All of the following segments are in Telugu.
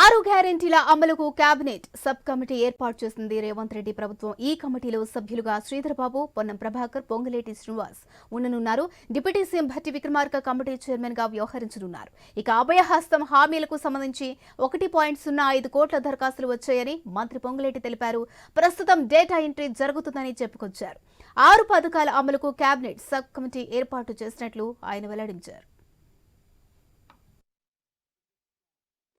ఆరు గ్యారెంటీల అమలుకు కేబినెట్ సబ్ కమిటీ ఏర్పాటు చేసింది. రేవంత్ రెడ్డి ప్రభుత్వం ఈ కమిటీలో సభ్యులుగా Sridhar Babu Ponnam Prabhakar Ponguleti Srinivas ఉండనున్నారు. Deputy CM Bhatti Vikramarka committee చైర్మన్గా వ్యవహరించనున్నారు. ఇక అభయహస్తం హామీలకు సంబంధించి ఒకటి పాయింట్ సున్నా ఐదు కోట్ల దరఖాస్తులు వచ్చాయని మంత్రి పొంగులేటి తెలిపారు. ప్రస్తుతం డేటా ఎంట్రీ జరుగుతుందని చెప్పుకొచ్చారు. ఆరు పథకాల అమలుకు కేబినెట్ సబ్ కమిటీ ఏర్పాటు చేసినట్లు ఆయన వెల్లడించారు.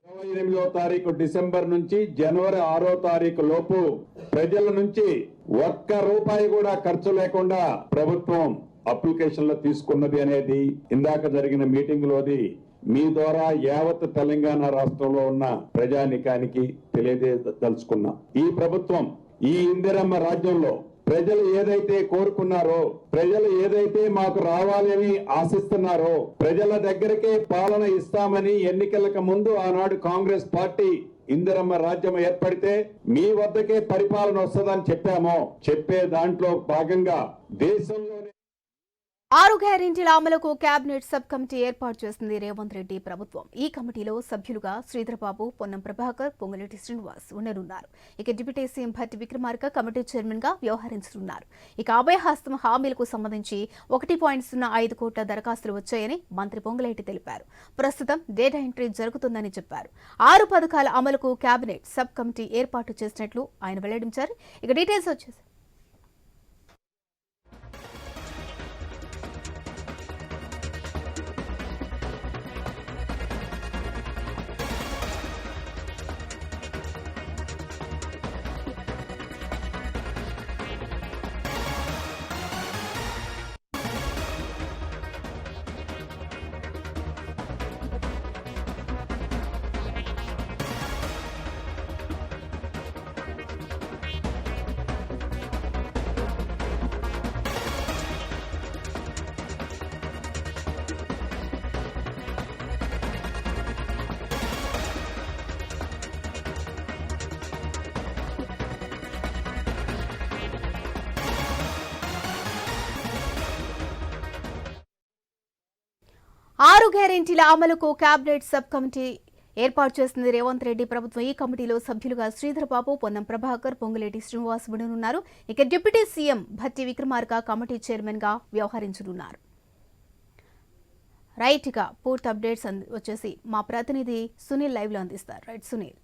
ఇరవై ఎనిమిదో తారీఖు డిసెంబర్ నుంచి జనవరి ఆరో తారీఖు లోపు ప్రజల నుంచి ఒక్క రూపాయి కూడా ఖర్చు లేకుండా ప్రభుత్వం అప్లికేషన్లు తీసుకున్నది అనేది ఇందాక జరిగిన మీటింగ్ లోది మీ ద్వారా యావత్ తెలంగాణ రాష్ట్రంలో ఉన్న ప్రజానికానికి తెలియజేయదలుచుకున్నా ఈ ప్రభుత్వం ఈ ఇందిరమ్మ రాజ్యంలో ప్రజలు ఏదైతే కోరుకున్నారో ప్రజలు ఏదైతే మాకు రావాలని ఆశిస్తున్నారో ప్రజల దగ్గరకే పాలన ఇస్తామని ఎన్నికలకు ముందు ఆనాడు కాంగ్రెస్ పార్టీ ఇందిరమ్మ రాజ్యం ఏర్పడితే మీ వద్దకే పరిపాలన వస్తుందని చెప్పామో. చెప్పే దాంట్లో భాగంగా దేశంలోనే ఆరు గ్యారెంటీల అమలుకు కేబినెట్ సబ్ కమిటీ ఏర్పాటు చేసింది రేవంత్ రెడ్డి ప్రభుత్వం. ఈ కమిటీలో సభ్యులుగా శ్రీధరబాబు పొన్నం ప్రభాకర్ పొంగులేటి శ్రీనివాస్ ఉండనున్నారు. ఇక deputy CM Bhatti Vikramarka committee చైర్మన్గా వ్యవహరించనున్నారు. ఇక అభయహస్తం హామీలకు సంబంధించి ఒకటి పాయింట్ సున్నా ఐదు కోట్ల దరఖాస్తులు వచ్చాయని మంత్రి పొంగులేటి తెలిపారు. ప్రస్తుతం డేటా ఎంట్రీ జరుగుతుందని చెప్పారు. ఆరు పథకాల అమలుకు కేబినెట్ సబ్ కమిటీ ఏర్పాటు చేసినట్లు ఆయన వెల్లడించారు. ఇక డీటెయిల్స్ వచ్చేసి ఆరు గ్యారెంటీల అమలుకు కేబినెట్ సబ్ కమిటీ ఏర్పాటు చేసింది. రేవంత్ రెడ్డి ప్రభుత్వం ఈ కమిటీలో సభ్యులుగా శ్రీధర్ బాబు పొన్నం ప్రభాకర్ పొంగులేటి శ్రీనివాస్ ఉన్నారు ఇక deputy CM Bhatti Vikramarka committee చైర్మన్గా వ్యవహరించనున్నారు. రైట్ పూర్తి అప్డేట్స్ వచ్చేసి మా ప్రతినిధి సునీల్ లైవ్లో అందిస్తారు. రైట్ సునీల్.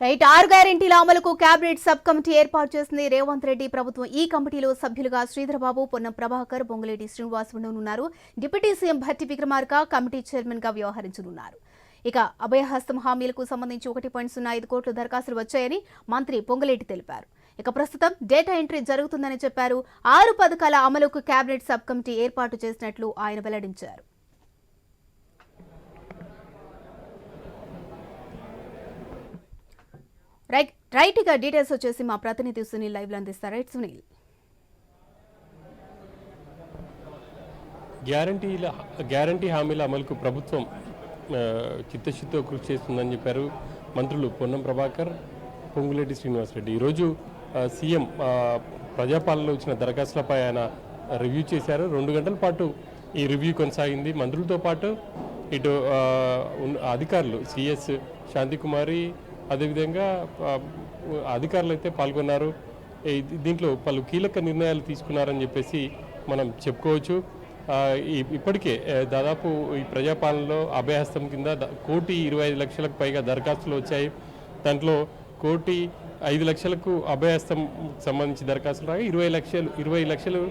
రైట్ ఆరు గ్యారెంటీల అమలుకు కేబినెట్ సబ్ కమిటీ ఏర్పాటు చేసింది. రేవంత్ రెడ్డి ప్రభుత్వం ఈ కమిటీలో సభ్యులుగా Sridhar Babu Ponnam Prabhakar Ponguleti Srinivas ఉండనున్నారు. Deputy CM Bhatti Vikramarka committee చైర్మన్గా వ్యవహరించనున్నారు. ఇక అభయహస్తం హామీలకు సంబంధించి ఒకటి పాయింట్ సున్నా ఐదు కోట్ల దరఖాస్తులు వచ్చాయని మంత్రి పొంగులేటి తెలిపారు. ఇక ప్రస్తుతం డేటా ఎంట్రీ జరుగుతుందని చెప్పారు. ఆరు పథకాల అమలుకు కేబినెట్ సబ్ కమిటీ ఏర్పాటు చేసినట్లు ఆయన వెల్లడించారు. రైట్ రైట్ ఇక డీటెయిల్స్ వచ్చేసి మా ప్రతినిధి సునీల్ లైవ్లో అందిస్తారు. రైట్ సునీల్. గ్యారంటీల గ్యారంటీ హామీల అమలుకు ప్రభుత్వం చిత్తశుద్ధితో కృషి చేస్తుందని చెప్పారు మంత్రులు పొన్నం ప్రభాకర్ పొంగులేటి శ్రీనివాసరెడ్డి. ఈరోజు సీఎం ప్రజాపాలనలో వచ్చిన దరఖాస్తులపై ఆయన రివ్యూ చేశారు. రెండు గంటల పాటు ఈ రివ్యూ కొనసాగింది. మంత్రులతో పాటు ఇటు అధికారులు సిఎస్ శాంతికుమారి అదేవిధంగా అధికారులు అయితే పాల్గొన్నారు. దీంట్లో పలు కీలక నిర్ణయాలు తీసుకున్నారని చెప్పేసి మనం చెప్పుకోవచ్చు. ఇప్పటికే దాదాపు ఈ ప్రజాపాలనలో అభయహస్తం కింద కోటి ఇరవై ఐదు లక్షలకు పైగా దరఖాస్తులు వచ్చాయి. దాంట్లో కోటి ఐదు లక్షలకు అభయహస్తం సంబంధించి దరఖాస్తులు రాగా ఇరవై లక్షలు ఇరవై లక్షలు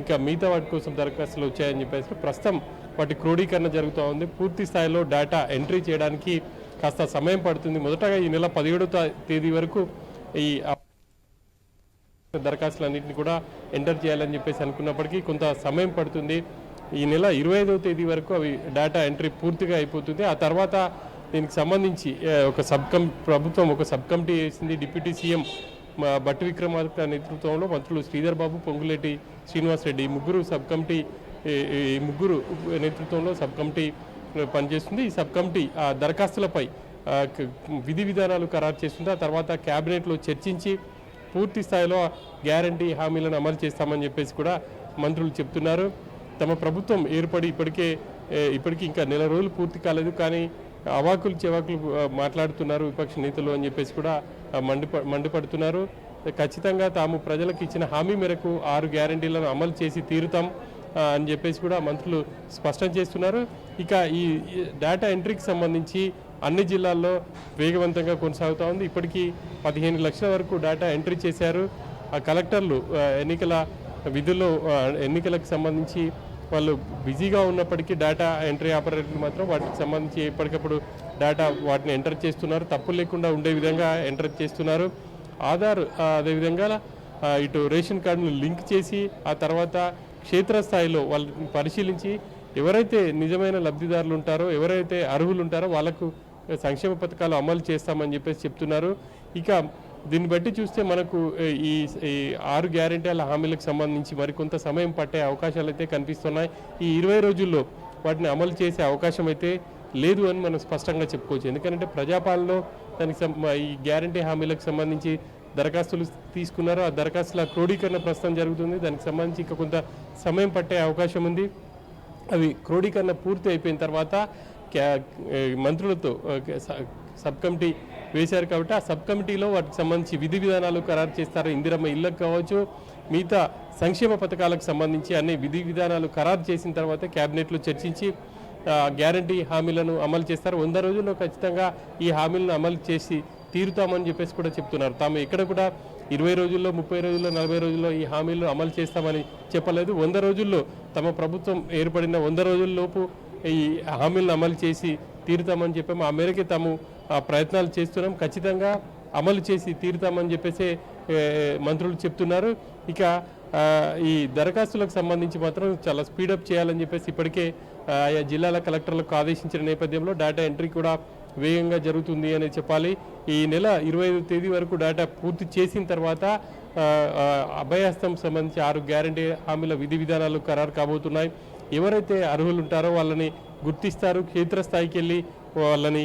ఇంకా మిగతా వాటి కోసం దరఖాస్తులు వచ్చాయని చెప్పేసి ప్రస్తుతం వాటి క్రోడీకరణ జరుగుతూ ఉంది. పూర్తి స్థాయిలో డేటా ఎంట్రీ చేయడానికి కాస్త సమయం పడుతుంది. మొదటగా ఈ నెల పదిహేడో తేదీ వరకు ఈ దరఖాస్తులన్నింటినీ కూడా ఎంటర్ చేయాలని చెప్పేసి అనుకున్నప్పటికీ కొంత సమయం పడుతుంది. ఈ నెల ఇరవై ఐదవ తేదీ వరకు అవి డేటా ఎంట్రీ పూర్తిగా అయిపోతుంది. ఆ తర్వాత దీనికి సంబంధించి ఒక సబ్ కమ్ ప్రభుత్వం ఒక సబ్ కమిటీ వేసింది. డిప్యూటీ సీఎం భట్టి విక్రమార్క నేతృత్వంలో మంత్రులు శ్రీధర్ బాబు పొంగులేటి శ్రీనివాస్ రెడ్డి ఈ ముగ్గురు సబ్ కమిటీ ఈ- ఈ ముగ్గురు నేతృత్వంలో సబ్ కమిటీ పనిచేస్తుంది. ఈ సబ్ కమిటీ ఆ దరఖాస్తులపై విధి విధానాలు ఖరారు చేస్తుంది. ఆ తర్వాత క్యాబినెట్లో చర్చించి పూర్తి స్థాయిలో గ్యారంటీ హామీలను అమలు చేస్తామని చెప్పేసి కూడా మంత్రులు చెప్తున్నారు. తమ ప్రభుత్వం ఏర్పడి ఇప్పటికే ఇప్పటికీ ఇంకా నెల రోజులు పూర్తి కాలేదు. కానీ అవాకులు చెవాకులు మాట్లాడుతున్నారు విపక్ష నేతలు అని చెప్పేసి కూడా మండిప మండిపడుతున్నారు. ఖచ్చితంగా తాము ప్రజలకు ఇచ్చిన హామీ మేరకు ఆరు గ్యారంటీలను అమలు చేసి తీరుతాం. అని చెప్పేసి కూడా మంత్రులు స్పష్టం చేస్తున్నారు. ఇక ఈ డేటా ఎంట్రీకి సంబంధించి అన్ని జిల్లాల్లో వేగవంతంగా కొనసాగుతూ ఉంది. ఇప్పటికీ పదిహేను లక్షల వరకు డేటా ఎంట్రీ చేశారు. ఆ కలెక్టర్లు ఎన్నికల విధుల్లో ఎన్నికలకు సంబంధించి వాళ్ళు బిజీగా ఉన్నప్పటికీ డేటా ఎంట్రీ ఆపరేటర్లు మాత్రం వాటికి సంబంధించి ఎప్పటికప్పుడు డేటా వాటిని ఎంటర్ చేస్తున్నారు. తప్పు లేకుండా ఉండే విధంగా ఎంటర్ చేస్తున్నారు. ఆధార్ అదేవిధంగా ఇటు రేషన్ కార్డును లింక్ చేసి ఆ తర్వాత క్షేత్రస్థాయిలో వాళ్ళని పరిశీలించి ఎవరైతే నిజమైన లబ్ధిదారులు ఉంటారో ఎవరైతే అర్హులు ఉంటారో వాళ్ళకు సంక్షేమ పథకాలు అమలు చేస్తామని చెప్పేసి చెప్తున్నారు. ఇక దీన్ని బట్టి చూస్తే మనకు ఈ ఈ ఆరు గ్యారెంటీల హామీలకు సంబంధించి మరికొంత సమయం పట్టే అవకాశాలు అయితే కనిపిస్తున్నాయి. ఈ ఇరవై రోజుల్లో వాటిని అమలు చేసే అవకాశం అయితే లేదు అని మనం స్పష్టంగా చెప్పుకోవచ్చు. ఎందుకంటే ప్రజాపాలనలో దానికి ఈ గ్యారంటీ హామీలకు సంబంధించి దరఖాస్తులు తీసుకున్నారు ఆ దరఖాస్తుల క్రోడీకరణ ప్రస్తుతం జరుగుతుంది. దానికి సంబంధించి ఇంకా కొంత సమయం పట్టే అవకాశం ఉంది. అవి క్రోడీకరణ పూర్తి అయిపోయిన తర్వాత క్యా- మంత్రులతో సబ్ కమిటీ వేశారు కాబట్టి ఆ సబ్ కమిటీలో వాటికి సంబంధించి విధి విధానాలు ఖరారు చేస్తారు ఇందిరమ్మ ఇళ్ళకు కావచ్చు మిగతా సంక్షేమ పథకాలకు సంబంధించి అన్ని విధి విధానాలు ఖరారు చేసిన తర్వాత క్యాబినెట్లో చర్చించి గ్యారంటీ హామీలను అమలు చేస్తారు. వంద రోజుల్లో ఖచ్చితంగా ఈ హామీలను అమలు చేసి తీరుతామని చెప్పేసి కూడా చెప్తున్నారు. తాము ఎక్కడ కూడా ఇరవై రోజుల్లో ముప్పై రోజుల్లో నలభై రోజుల్లో ఈ హామీలను అమలు చేస్తామని చెప్పలేదు. వంద రోజుల్లో తమ ప్రభుత్వం ఏర్పడిన వంద రోజుల్లోపు ఈ హామీలను అమలు చేసి తీరుతామని చెప్పాము. ఆ మేరకే తాము ఆ, ప్రయత్నాలు చేస్తున్నాం. ఖచ్చితంగా అమలు చేసి తీరుతామని చెప్పేసి మంత్రులు చెప్తున్నారు. ఇక ఈ దరఖాస్తులకు సంబంధించి మాత్రం చాలా స్పీడప్ చేయాలని చెప్పేసి ఇప్పటికే ఆయా జిల్లాల కలెక్టర్లకు ఆదేశించిన నేపథ్యంలో డేటా ఎంట్రీ కూడా వేగంగా జరుగుతుంది అని చెప్పాలి. ఈ నెల ఇరవై ఐదు తేదీ వరకు డేటా పూర్తి చేసిన తర్వాత అభయాస్తం సంబంధించి ఆరు గ్యారంటీ హామీల విధి విధానాలు ఖరారు కాబోతున్నాయి. ఎవరైతే అర్హులు ఉంటారో వాళ్ళని గుర్తిస్తారు. క్షేత్రస్థాయికి వెళ్ళి వాళ్ళని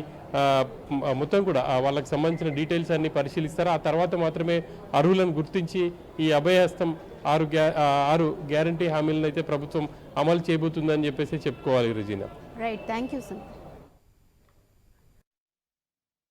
మొత్తం కూడా వాళ్ళకి సంబంధించిన డీటెయిల్స్ అన్ని పరిశీలిస్తారు. ఆ తర్వాత మాత్రమే అర్హులను గుర్తించి ఈ అభయహస్తం ఆరు గ్యా ఆరు గ్యారంటీ హామీలను అయితే ప్రభుత్వం అమలు చేయబోతుందని చెప్పేసి చెప్పుకోవాలి Rujina. Right thank you sir